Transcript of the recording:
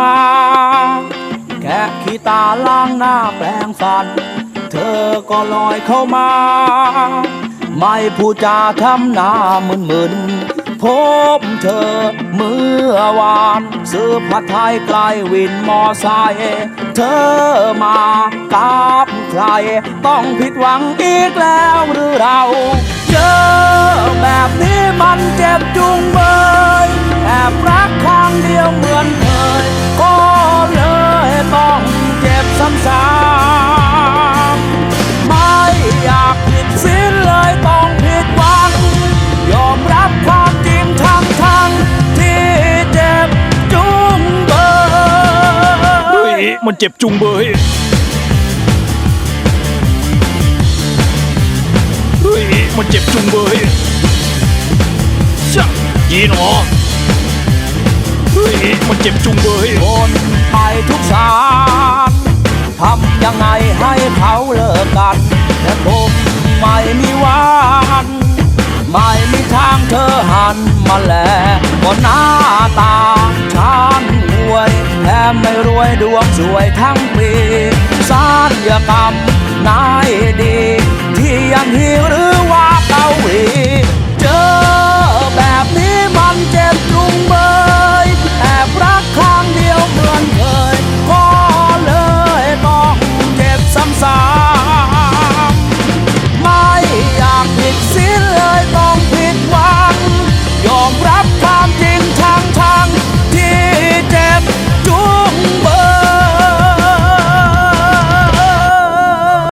มา แค่ขี้ตาล้างหน้าแปลงฟัน เธอก็ลอยเข้ามา ไม่พูดจาทำหน้ามึนมึนพบเธอเมื่อวานซื้อผัดไทยไกลวินมอไซค์เธอมากับใคร ต้องผิดหวังอีกแล้วหรือเรา เจอแบบนี้ ซ้ำๆไม่อยากผิดสิ้นเลยต้องผิดหวัง ยอมรับความจริงทั้งทั้งที่เจ็บจุงเบเฮ้ยยมันเจ็บจุงเบยเฮ้ยมันเจ็บจุงเบยชะยีหนอเฮ้ยมันเจ็บจุงเบย ยังไงให้เขาเลิกกันแต่ผมไม่มีวันไม่มีทางเธอหันมาแลก็หน้าตาฉันรวยแถมไม่รวยดวงสวยทั้งปีสารยกรรมนายดี ที่ยังฮีหรือว่าเหลีเจอ